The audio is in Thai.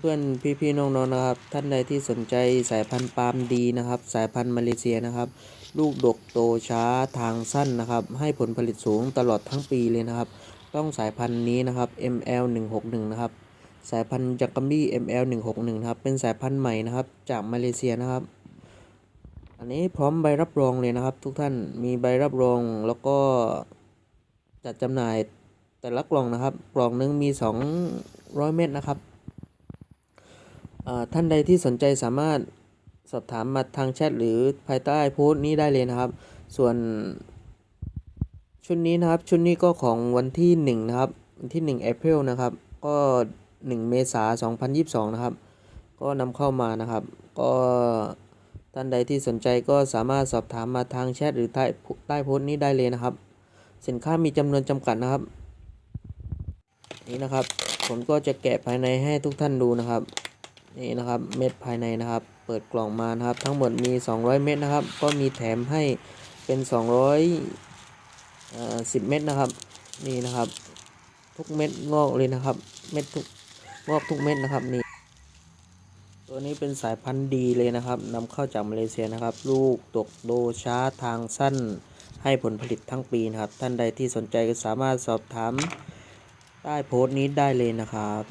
เพื่อนๆ พี่ๆ น้องๆ นะครับ ท่านใดที่สนใจสายพันธุ์ปาล์มดีนะครับ สายพันธุ์มาเลเซียนะครับ ลูกดกโตช้าทางสั้นนะครับ ให้ผลผลิตสูงตลอดทั้งปีเลยนะครับ ต้องสายพันธุ์นี้นะครับ ML 161นะครับ สายพันธุ์จักกัมบี้ ML 161นะครับเป็นสายพันธุ์ใหม่นะครับ จากมาเลเซียนะครับ อันนี้พร้อมใบรับรองเลยนะครับ ทุกท่านมีใบรับรองแล้วก็จัดจำหน่ายแต่ละกล่องนะครับ กล่องหนึงมี 200 เม็ดนะครับ ท่านใดที่สนใจสามารถสอบถามมาทางแชทหรือภายใต้โพสต์นี้ได้เลยนะครับ ส่วนชุดนี้นะครับ ชุดนี้ก็ของวันที่1นะครับวันที่1 April นะครับ ก็ 1 เมษายน2022 นะครับ ก็นำเข้ามานะครับ ก็ท่านใดที่สนใจก็สามารถสอบถามมาทางแชทหรือใต้ใต้โพสต์นี้ได้เลยนะครับ สินค้ามีจำนวนจำกัดนะครับ นี่นะครับ ผมก็จะแกะภายในให้ทุกท่านดูนะครับ นี่นะครับเม็ดภายในนะครับ เปิดกล่องมานะครับ ทั้งหมดมี 200 เม็ดนะครับ ก็มีแถมให้เป็น 200เอ่อ10เม็ดนะครับ นี่นะครับ ทุกเม็ดงอกเลยนะครับ เม็ดทุกงอกทุกเม็ดนะครับนี่ ตัวนี้เป็นสายพันธุ์ดีเลยนะครับนำเข้าจากมาเลเซียนะครับ ลูกตกโดช้าทางสั้นให้ผลผลิตทั้งปีนะครับ ท่านใดที่สนใจก็สามารถสอบถามใต้โพสต์นี้ได้เลยนะครับ